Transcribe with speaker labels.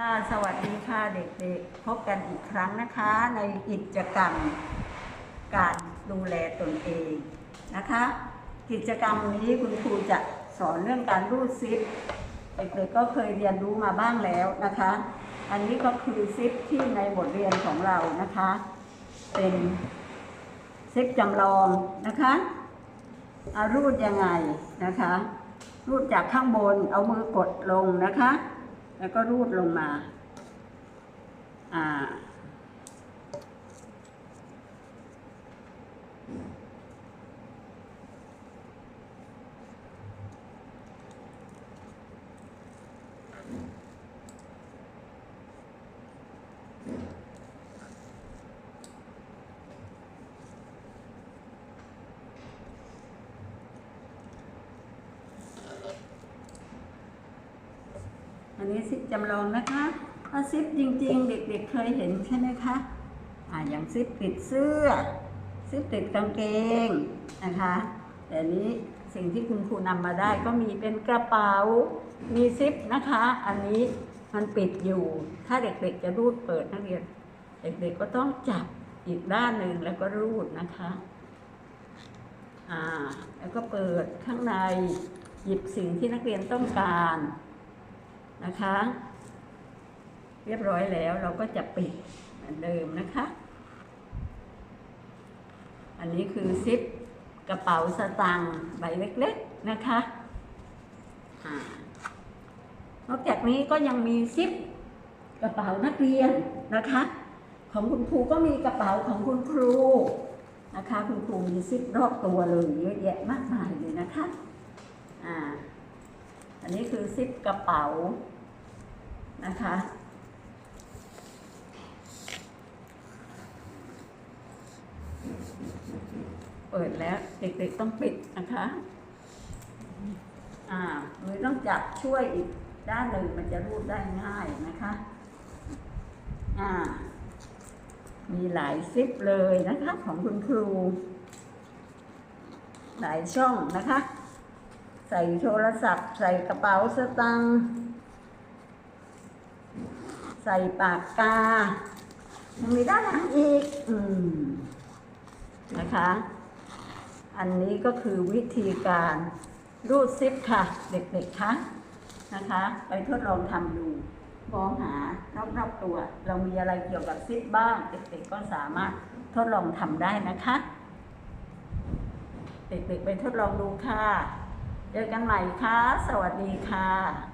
Speaker 1: ค่ะสวัสดีค่ะเด็กๆ พบกันอีกครั้งนะคะในกิจกรรมการดูแลตนเองนะคะ กิจกรรมนี้คุณครูจะสอนเรื่องการรูดซิปเด็กๆก็เคยเรียนรู้มาบ้างแล้วนะคะ อันนี้ก็คือซิปที่ในบทเรียนของเรานะคะ เป็นซิปจำลองนะคะอารูดยังไงนะคะ รูดจากข้างบนเอามือกดลงนะคะ แล้วก็รูดลงมา อ่า อั นนี้ซิปจำลองนะคะถ้าซิปจริงๆ เด็กๆเคยเห็นใช่ไหมคะอ่าอย่างซิปปิดเสื้อ ซิปติดกางเกงนะคะ แต่นี้สิ่งที่คุณครูนำมาได้ก็มีเป็นกระเป๋า มีซิปนะคะ อันนี้มันปิดอยู่ ถ้าเด็กๆจะรูดเปิดนักเรียน เด็กๆก็ต้องจับอีกด้านหนึ่งแล้วก็รูดนะคะอ่าแล้วก็เปิดข้างในหยิบสิ่งที่นักเรียนต้องการ นะคะ เรียบร้อยแล้วเราก็จะปิดเหมือนเดิมนะคะ อันนี้คือซิปกระเป๋าสตางค์ใบเล็กๆนะคะนอกจากนี้ก็ยังมีซิปกระเป๋านักเรียนนะคะ ของคุณครูก็มีกระเป๋าของคุณครูนะคะ คุณครูมีซิปรอบตัวเลยเยอะแยะมากมายเลยนะคะอ่าอันนี้คือซิปกระเป๋า นะคะ เปิดแล้วเด็กๆต้องปิดนะคะ อ่ามือต้องจับช่วยอีกด้านหนึ่งมันจะรูดได้ง่ายนะคะ อ่า มีหลายซิปเลยนะคะ ของคุณครู หลายช่องนะคะ ใส่โทรศัพท์ ใส่กระเป๋าสตางค์ ใส่ปากกายังมีด้านหลังอีก อืม นะคะ อันนี้ก็คือวิธีการรูดซิปค่ะ เด็กๆคะนะคะ ไปทดลองทำดูมองหารอบๆตัว เรามีอะไรเกี่ยวกับซิปบ้าง เด็กๆก็สามารถทดลองทำได้นะคะ เด็กๆไปทดลองดูค่ะ เจอกันใหม่ค่ะ สวัสดีค่ะ